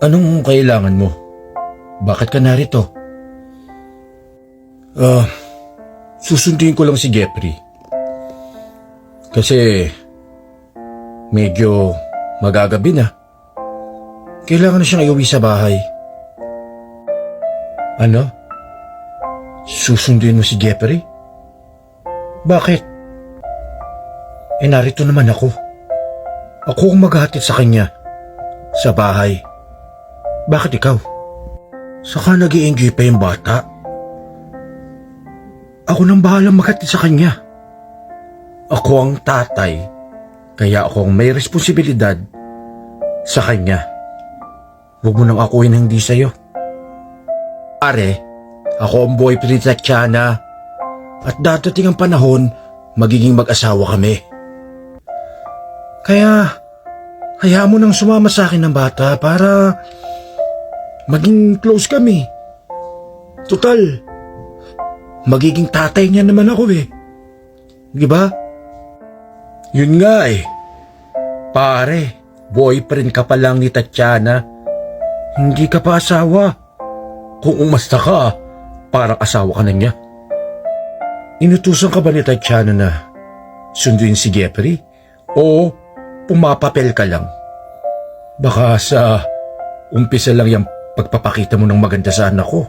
Anong kailangan mo? Bakit ka narito? Ah, susundin ko lang si Jeffrey. Kasi medyo magagabi na. Kailangan na siyang iuwi sa bahay. Ano? Susundin mo si Jeffrey? Bakit? Eh narito naman ako. Ako ang maghatid sa kanya. Sa bahay. Bakit ikaw? Saka nag enjoy pa yung bata. Ako nang bahalang maghatid sa kanya. Ako ang tatay. Kaya ako ang may responsibilidad sa kanya. Huwag mo nang akuin hindi sa'yo. Pare, ako ang boyfriend ni Tatiana. At dadating ang panahon, magiging mag-asawa kami. Kaya, hayaan mo nang sumama sa akin ng bata para maging close kami. Total, magiging tatay niya naman ako eh. Di ba? Yun nga eh. Pare, boyfriend ka pa lang ni Tatiana. Hindi ka pa asawa. Kung umasta ka, parang asawa ka na niya. Inutusan ka ba ni Tatiana na sunduin si Jeffrey? O pumapapel ka lang? Baka sa umpisa lang yung pagpapakita mo ng maganda sa anak ko.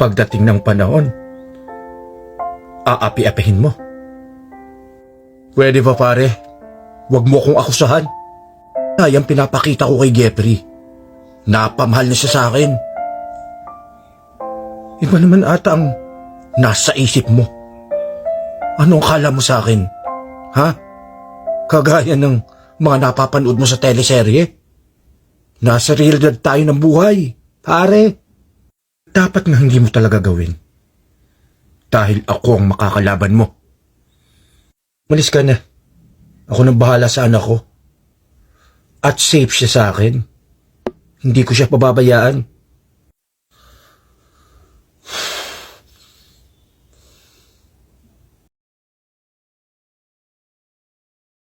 Pagdating ng panahon, aapi-apihin mo. Pwede ba pare? Huwag mo akong akusahan. Ay, ang pinapakita ko kay Jeffrey. Napamahal na siya sa akin. Iba naman ata ang nasa isip mo. Anong kala mo sa akin? Ha? Kagaya ng mga napapanood mo sa teleserye? Nasa realidad tayo ng buhay, pare. Dapat nga hindi mo talaga gawin. Dahil ako ang makakalaban mo. Malis ka na. Ako nang bahala sa anak ko. At safe siya sa akin. Hindi ko siya pababayaan.